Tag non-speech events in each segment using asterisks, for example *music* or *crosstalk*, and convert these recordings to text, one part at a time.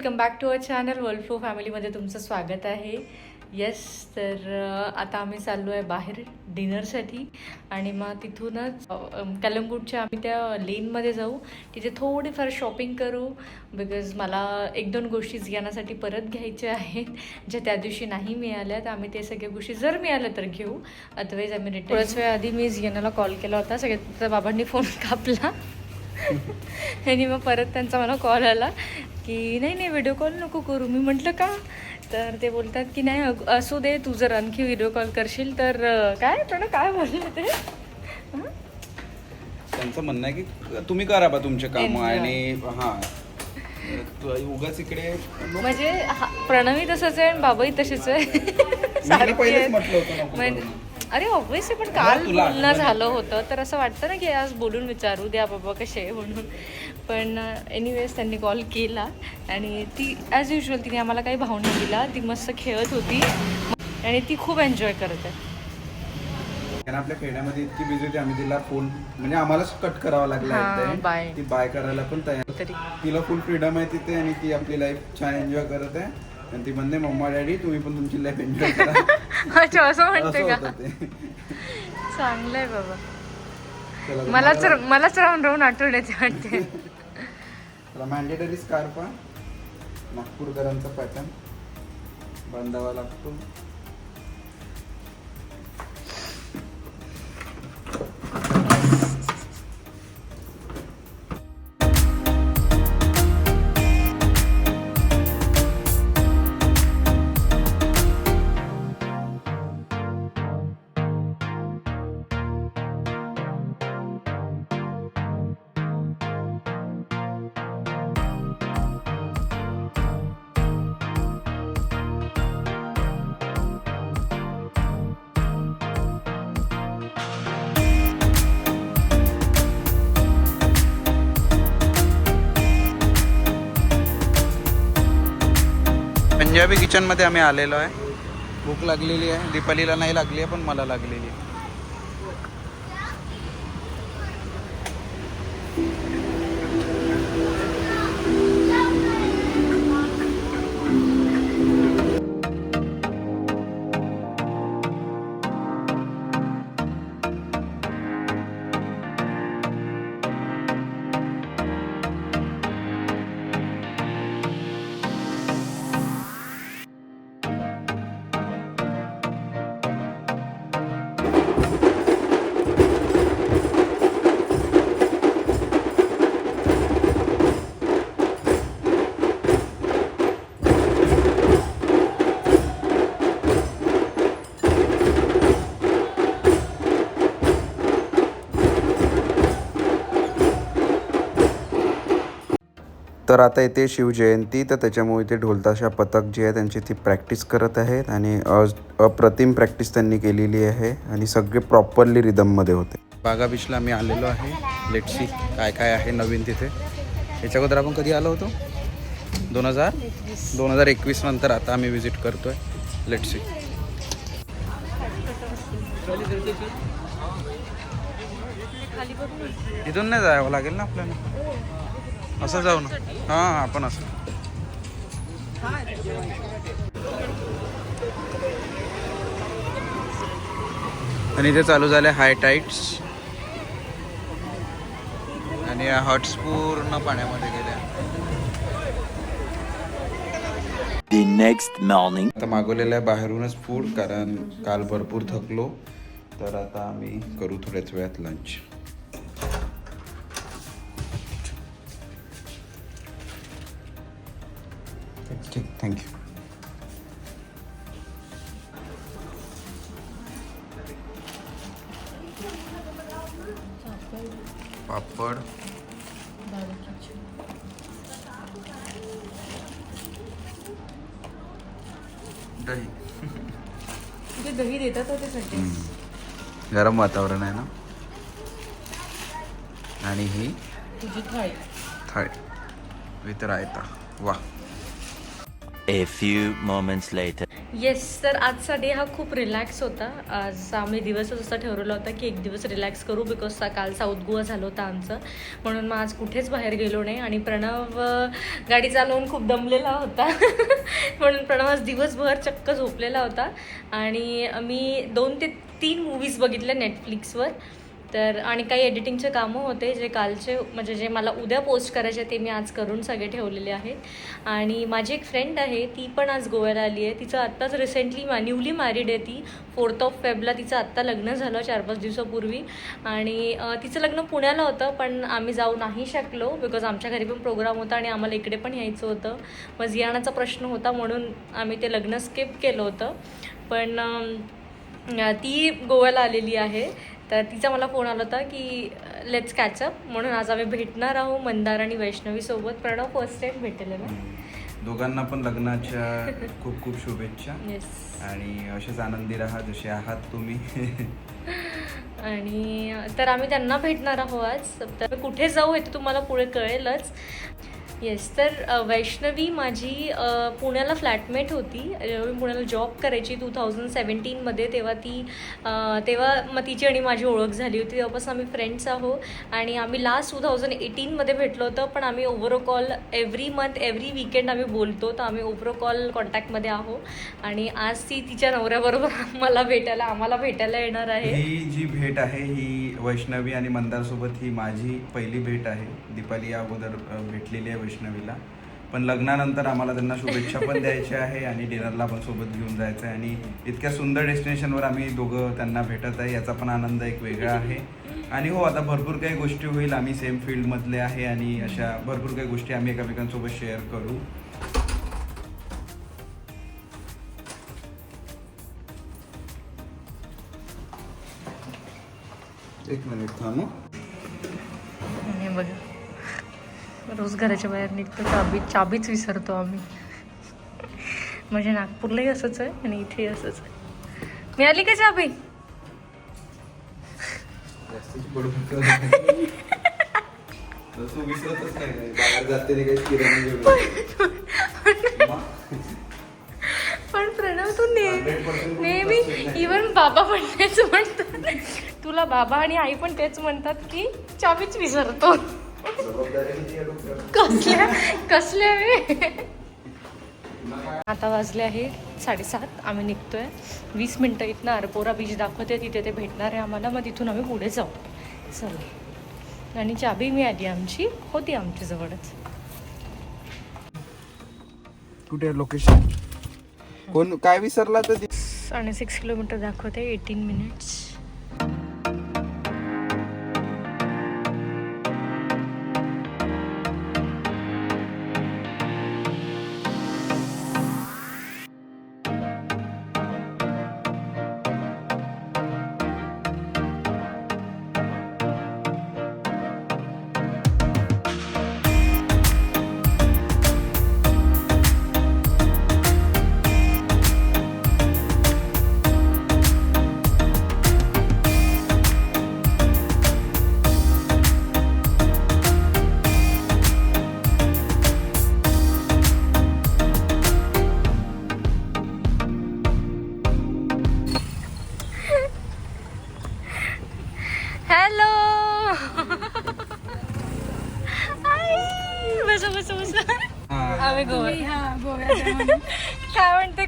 Welcome back to our channel world flow फॅमिलीमध्ये तुमचं स्वागत आहे. येस तर आता आम्ही चाललो आहे बाहेर डिनरसाठी आणि मग तिथूनच कलंगूटच्या आम्ही त्या लेनमध्ये जाऊ. तिथे थोडीफार शॉपिंग करू बिकॉज मला एक दोन गोष्टी जियानासाठी परत घ्यायच्या आहेत ज्या त्या दिवशी नाही मिळाल्या तर आम्ही ते सगळ्या गोष्टी जर मिळाल्या तर घेऊ. अदरवाईज आम्ही रिटर्न थोड्याच वेळ आधी मी झियानाला कॉल केला होता. सगळ्यात बाबांनी फोन कापला. आणि मग परत त्यांचा मला कॉल आला की नाही नाही व्हिडिओ कॉल नको करू मी म्हटलं का तर ते बोलतात की नाही असू दे तू जर आणखी व्हिडिओ कॉल करशील तर काय पण काय बोलले ते? त्यांचं म्हणणं आहे की तुम्ही करा बा तुमचे काम. आणि हा तू उगाच इकडे. म्हणजे प्रणवी तसंच आहे आणि बाबाही तसेच आहे. म्हटलं अरे ऑब्विसली पण काल तुला बोलणं झालं होतं तर असं वाटतं ना की आज बोलून विचारू द्या बाबा कसे म्हणून. पण एनिवेज त्यांनी कॉल केला आणि ती ॲज युजल तिने आम्हाला काही भाव नाही दिला ती मस्त खेळत होती आणि ती खूप एन्जॉय करत आहे. कारण आपल्या खेळण्यामध्ये इतकी बिझी होती आम्ही तिला फोन म्हणजे आम्हालाच कट करावा लागला. ती बाय करायला पण तयार. तिला फुल फ्रीडम आहे तिथे आणि ती आपली लाईफ छान एन्जॉय करत आहे. आणि ती म्हणते मम्मा डॅडी तुम्ही पण तुमची लाईफ एन्जॉय करा. *laughs* अच्छा असं म्हणते का? होतं ते. चांगलं आहे बाबा मलाच मला- मलाच राहून राहून आठवण येते वाटते मॅन्डेटरी स्कार्फ नागपूरकरांचा पॅटर्न बांधावा लागतो. पंजाबी किचनमध्ये आम्ही आलेलो आहे. भूक लागलेली आहे. दीपालीला नाही लागली आहे पण मला लागलेली आहे. तर आता इथे शिवजयंती तर त्याच्यामुळे इथे ढोलताशा पथक जे आहे त्यांची ती प्रॅक्टिस करत आहेत आणि अप्रतिम प्रॅक्टिस त्यांनी केलेली आहे आणि सगळे प्रॉपरली रिदममध्ये होते. बागा बीचला आम्ही आलेलो आहे. लेटसी काय काय आहे नवीन तिथे. याच्या अगोदर आपण कधी आलो होतो? दोन हजार? दोन हजार एकवीस नंतर आता आम्ही विजिट करतोय. लेटसी इथून नाही जावं लागेल ना आपल्याला? असं जाऊ ना. हां आपण असं. आणि इथे चालू झाले हाय टाईट्स आणि हट्स पूर्ण पाण्यामध्ये गेल्या. The next morning. आता मागवलेलं आहे बाहेरूनच फूड कारण काल भरपूर थकलो. तर आता आम्ही करू थोड्याच वेळात लंच ठीक थँक्यू पापड. दही. तिथे दही देतात सगळे. गरम वातावरण आहे ना? आणि ही? तुझी थाळी. थाळी. विथ रायता. वा. A few moments later. Yes तर आजचा डे हा खूप रिलॅक्स होता. आज आम्ही दिवसच असा ठरवला होता की एक दिवस रिलॅक्स करू बिकॉज काल साऊथ गोवा झालं होतं आमचं. म्हणून मग आज कुठेच बाहेर गेलो नाही आणि प्रणव गाडी चालवून खूप दमलेला होता. *laughs* म्हणून प्रणव आज दिवसभर चक्क झोपलेला होता. आणि मी दोन ते तीन मूवीज बघितल्या नेटफ्लिक्सवर तर आणि काही एडिटिंगचे कामं होते जे कालचे म्हणजे जे मला उद्या पोस्ट करायचे ते मी आज करून सगळे ठेवलेले आहेत. आणि माझी एक फ्रेंड आहे ती पण आज गोव्याला आली आहे. तिचं आत्ताच रिसेंटली न्यूली मॅरिड आहे ती. फोर्थ ऑफ फेबला तिचं आत्ता लग्न झालं चार पाच दिवसापूर्वी. आणि तिचं लग्न पुण्याला होतं पण आम्ही जाऊ नाही शकलो बिकॉज आमच्या घरी पण प्रोग्राम होता आणि आम्हाला इकडे पण यायचं होतं. मग जियाणाचा प्रश्न होता म्हणून आम्ही ते लग्न स्किप केलं होतं. पण ती गोव्याला आलेली आहे. तर तिचा मला फोन आला होता की लेट्स कॅचअप म्हणून आज आम्ही भेटणार आहोत मंदार आणि वैष्णवीसोबत प्रणव फर्स्ट टाईम भेटेल ना दोघांना पण लग्नाच्या *laughs* खूप खूप शुभेच्छा. येस आणि असेच आनंदी राहा जसे आहात तुम्ही. *laughs* आणि तर आम्ही त्यांना भेटणार आहोत आज. तर कुठे जाऊ हे तुम्हाला पुढे कळेलच. येस तर वैष्णवी माझी पुण्याला फ्लॅटमेट होती. जेव्हा मी पुण्याला जॉब करायची टू थाउजंड सेवन्टीनमध्ये तेव्हा ती तेव्हा मग तिची आणि माझी ओळख झाली होती. तेव्हापासून आम्ही फ्रेंड्स आहोत आणि आम्ही लास्ट टू थाउजंड एटीनमध्ये भेटलो होतं पण आम्ही over call every month every weekend आम्ही बोलतो. तर आम्ही ओव्हर कॉल कॉन्टॅक्टमध्ये आहोत आणि आज ती तिच्या नवऱ्याबरोबर *laughs* मला भेटायला आम्हाला भेटायला येणार आहे. ही जी भेट आहे ही वैष्णवी आणि मंदारसोबत ही माझी पहिली भेट आहे. दीपाली या अगोदर भेटलेली आहे वैष्णवीला. पण लग्नानंतर आम्हाला त्यांना शुभेच्छा पण द्यायच्या आहे आणि डिनरला पण सोबत घेऊन जायचं आहे. आणि इतक्या सुंदर डेस्टिनेशनवर आम्ही दोघं त्यांना भेटत आहे याचा पण आनंद एक वेगळा आहे. आणि हो आता भरपूर काही गोष्टी होईल. आम्ही सेम फील्डमधले आहे आणि अशा भरपूर काही गोष्टी आम्ही एकमेकांसोबत शेअर करू. एक मिनिट थांबू. बघा रोज घराच्या बाहेर निघतो चाबी चाबीच विसरतो आम्ही. म्हणजे नागपूरलाही असंच आहे आणि इथेही असंच आहे. मिळाली का चाबी? पण प्रणव तू नेहमी 100% नेहमी इवन बाबा पण तेच तुला बाबा आणि आई पण तेच म्हणतात की चाबीच विसरतो? कसल्या कसल्या आता वाजले आहे साडेसात आम्ही निघतोय. वीस मिनटं इथनं अरपोरा बीच दाखवते तिथे ते भेटणार आहे आम्हाला. मग तिथून आम्ही पुढे जाऊ. चल. आणि चाबी मिळाली आमची होती आमच्या जवळच. कुठे लोकेशन कोण काय विसरला तर आणि सिक्स किलोमीटर दाखवते एटीन मिनिट्स.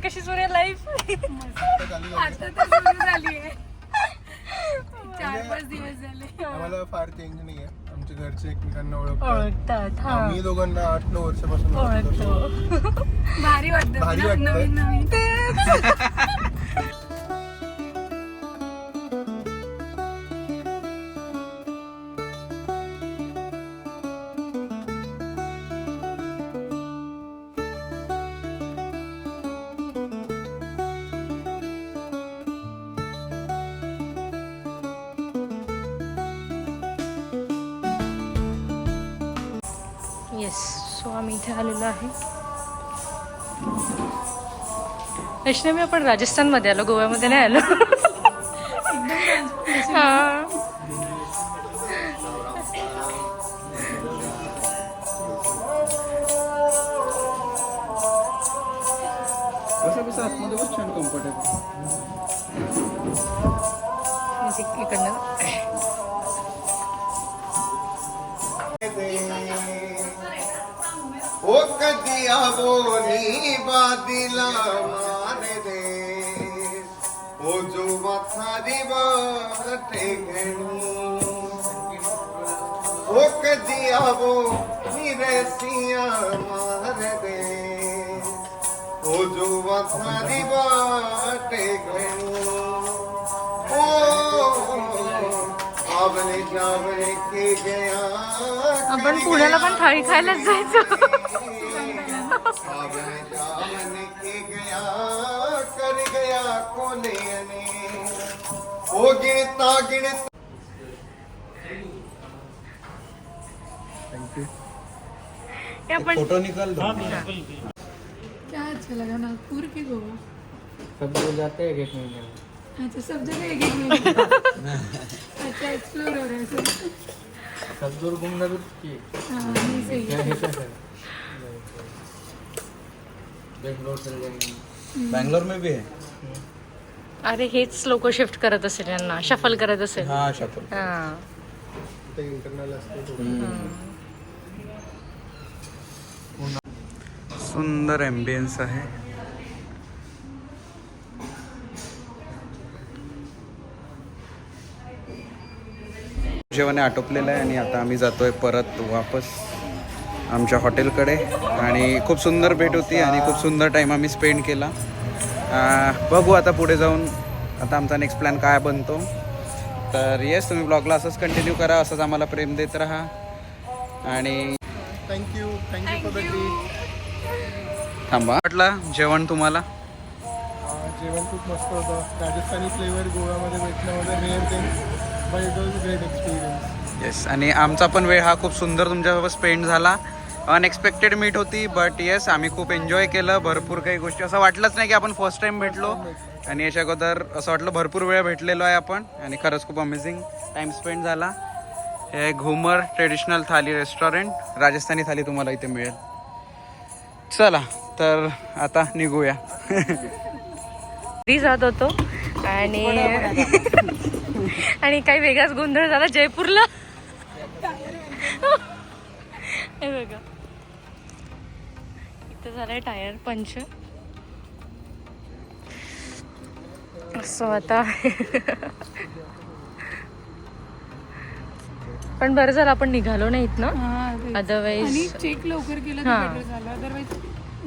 कशी सुरू लाईफ आता तर सुरू झालीये. चार पाच दिवस झाले. आम्हाला फार चेंज नाही आहे आमच्या घरचे एकमेकांना ओळखतात. ओळखतात हा. आम्ही दोघांना आठ नऊ वर्षापासून ओळखतो. भारी वाटतं. भारी न- वाटतं. नवीन नवीन. आम्ही इथे आलेलो आहे. वैष्णवी आपण राजस्थानमध्ये आलो गोव्यामध्ये नाही आलो. हा. कम्फर्टेबल इकडनं. कधी बोली बादिला मान दे। ओ जो वाथारी वाटे घणी ओ हो कधी आवो निरसिया मार दे। हो ओ जो वाथारी वाटे घणी ओ आवने जावने के गया आपण पुण्याला पण थाळी खायलाच जायचं. आवने जावने के गया कर गया कोने ओ गिणता गिणता आपण फोटो निकल दो. क्या अच्छा लगा नागपुर की गोवा। सब लोग जाते हैं एक महीने में। अच्छा सब जगह एक एक महीने अच्छा एक्सप्लोर हो रहा है सब। सब दूर घूमना भी की हाँ नहीं सही है? बेंगलोर चले जाएंगे बँगलोर में भी है। अरे हेच लोक शिफ्ट करत असेल यांना शफल करत असेल. हा शपथ हा. ते इंटरनल असते सुंदर ॲम्बियन्स आहे. जेवण आटोपलेलं आहे आणि आता आम्ही जातोय परत वापस. आमच्या हॉटेलकडे. आणि खूप सुंदर भेट होती आणि खूप सुंदर टाईम आम्ही स्पेंड केला. बघू आता पुढे जाऊन आता आमचा नेक्स्ट प्लॅन काय बनतो. तर येस तुम्ही ब्लॉगला असंच कंटिन्यू करा असंच आम्हाला प्रेम देत राहा. आणि thank you thank you for the treat थांबा. वाटलं जेवण तुम्हाला? जेवण खूप मस्त होतं. राजस्थानी फ्लेवर गोव्यामध्ये ग्रेट एक्सपिरियन्स येस आणि आमचा पण वेळ हा खूप सुंदर तुमच्यासोबत स्पेंड झाला. अनएक्सपेक्टेड मीट होती बट येस आम्ही खूप एन्जॉय केलं. भरपूर काही गोष्टी. असं वाटलंच नाही की आपण फर्स्ट टाइम भेटलो. आणि याच्या अगोदर असं वाटलं भरपूर वेळ भेटलेलो आहे आपण. आणि खरंच खूप अमेझिंग टाइम स्पेंड झाला. हे घुमर ट्रेडिशनल थाली रेस्टॉरंट राजस्थानी थाली तुम्हाला इथे मिळेल. चला तर आता निघूया. जात होतो. आणि आणि काही वेगळाच गोंधळ झाला जयपूरला. हे बघा. झालंय टायर पंच. सो आता. पण बरं झालं आपण निघालो नाहीत ना हाँ तेच. आणि अदरवाईज चेक लवकर केलं झालं. अदरवाईज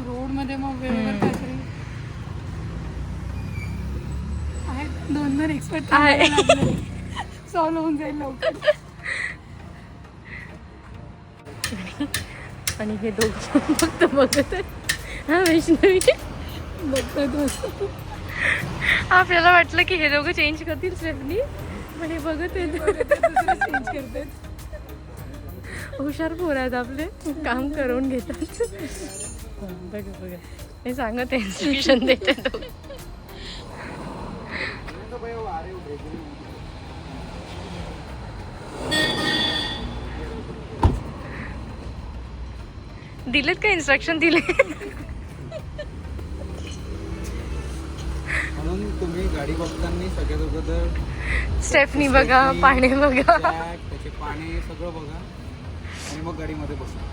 रोडमध्ये मग वेळेवर काहीतरी दोन दोन एक्सपर्ट आहे. सॉल्व्ह होऊन जाईल लवकर. आणि हे दोघं फक्त बघत. हा वैष्णवी? बघतात आपल्याला वाटलं की हे दोघं चेंज करतील स्टेफनी पण हे बघत आहेत. चेंज करतात हुशार पोर आहेत आपले. काम करून घेतात. बघा बघा हे सांगत आहे इन्स्ट्रक्शन देते तो दिलेत का इन्स्ट्रक्शन दिले? म्हणून तुम्ही गाडी बघताना सगळ्यात अगोदर स्टेफनी बघा पाणी बघा. त्याचे पाणी सगळं बघा आणि मग गाडीमध्ये बसा.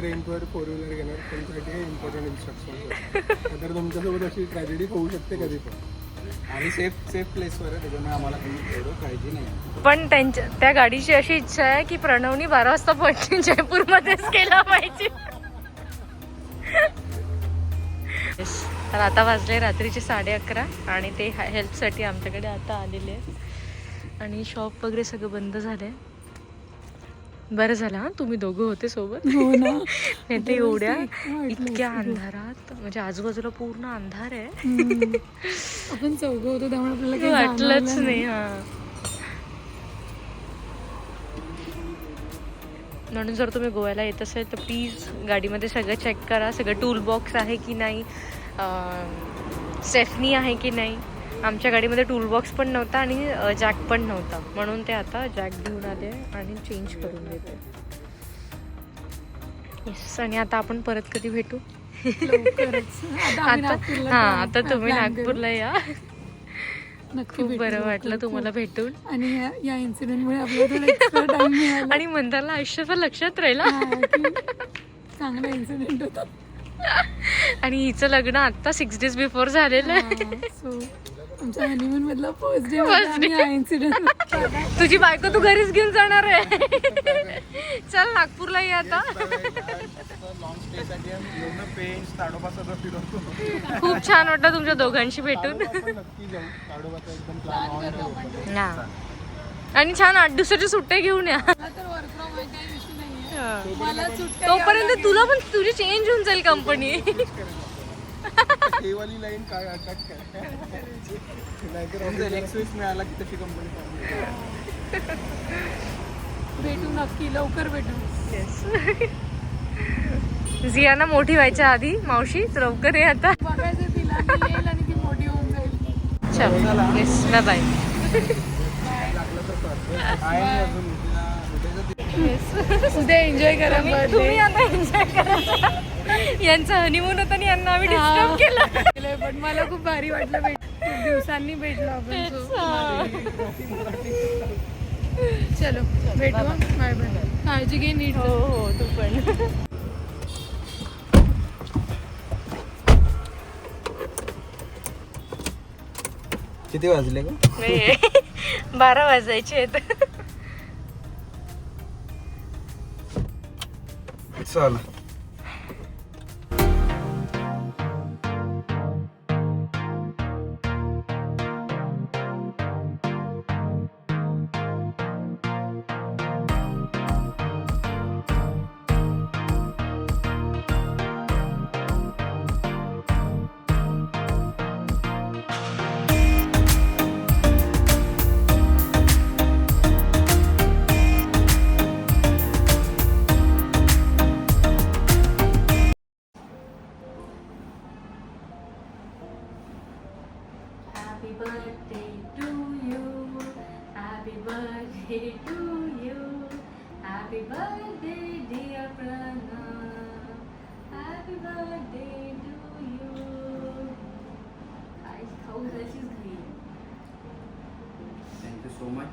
रेंटवर फोर व्हीलर घेणार त्यांच्यासाठी इम्पॉर्टंट इन्स्ट्रक्शन तर तुमच्यासोबत अशी ट्रॅजेडी होऊ शकते कधी पण. आणि सेफ सेफ प्लेसवर आहे त्याच्यामुळे आम्हाला काही एवढं काळजी नाही. पण त्यांच्या त्या गाडीची अशी इच्छा आहे की प्रणवनी बारा वाजता पॉइंटिंग जयपूर मध्येच केला पाहिजे. Yes. तर आता वाजले रात्रीचे साडे अकरा आणि ते हेल्पसाठी आमच्याकडे आता आलेले आहेत. आणि शॉप वगैरे सगळं बंद झालं आहे बरं झालं हा? तुम्ही दोघं होते सोबत? हो ना. *laughs* नाही ते एवढ्या इतक्या अंधारात म्हणजे आजूबाजूला पूर्ण अंधार आहे. *laughs* आपण चौघं होतो त्यामुळे आपल्याला काही वाटलंच नाही. हा. म्हणून जर तुम्ही गोव्याला येत असेल तर प्लीज गाडीमध्ये सगळं चेक करा. सगळं टूल बॉक्स आहे की नाही? सेफनी आहे की नाही? आमच्या गाडीमध्ये टूल बॉक्स पण नव्हता आणि जॅक पण नव्हता. म्हणून ते आता जॅक घेऊन आले आणि चेंज करून देते. येस आणि आता आपण परत कधी भेटू? *laughs* आता हा आता तुम्ही. नागपूरला या. खूप बरं वाटलं. तुम्हाला भेटून. आणि या- या इन्सिडेंटमुळे आपल्याला आणि मंदारला आयुष्यभर लक्षात राहिला. चांगला इन्सिडेंट होता. आणि हिचं लग्न आता सिक्स डेज बिफोर झालेलं आहे. आमच्या हनीमून मधला first day First day. Incident तुझी बायको तू घरीच घेऊन जाणार आहे. चल नागपूरला ये आता. लॉंग स्टेसाठी आम्ही लोणं पेंट ताडोबा सगळं फिरवतो खूप छान वाटलं तुमच्या दोघांशी भेटून. ताडोबा पण नक्की जाऊ. ताडोबाचा एकदम प्लॅन ऑन ठेवतो हा. आणि छान आठ दिवसाच्या सुट्ट्या घेऊन या. मला तर वर्क फ्रॉम होम काही विषय नाहीये. मला सुट्ट्या तोपर्यंत तुला पण तुझी चेंज होऊन जाईल कंपनी हे वाली लाईन काय अटॅक काय? नाहीतर एक्सवीस मिळाला की तशी कंपनी भेटू नक्की लवकर भेटू. झियाना *laughs* मोठी व्हायच्या आधी मावशी तू लवकर ये आता. बघायचं तिला मी येईल आणि ती मोठी होऊन जाईल. चल येस बाय बाय आहे अजून उद्या एन्जॉय करा तुम्ही आता एन्जॉय करा. यांचं हनीमून होतं आणि यांना आम्ही डिस्टर्ब केलं. पण मला खूप भारी वाटलं भेट. खूप दिवसांनी भेटलो आपण. चलो भेटू बाय बाय. काळजी घे नीट हो हो तू पण. किती वाजले का *laughs* बारा वाजायचे आहेत. चला. Happy birthday, dear Pranav. Happy birthday to you. काय खाऊ घालायचीच घरी थँक्यू सो मच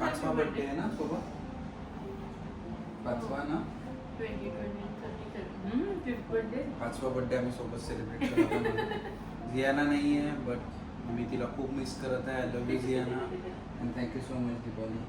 पाचवा बर्थडे आहे ना सोबत पाचवा ना twenty twenty thirty thirty fifth birthday पाचवा बर्थडे आम्ही सोबत सेलिब्रेट करत आहोत जियाना नाही आहे बट मी तिला खूप मिस करत आहे. I love you Jiyana and thank you so much Deepavali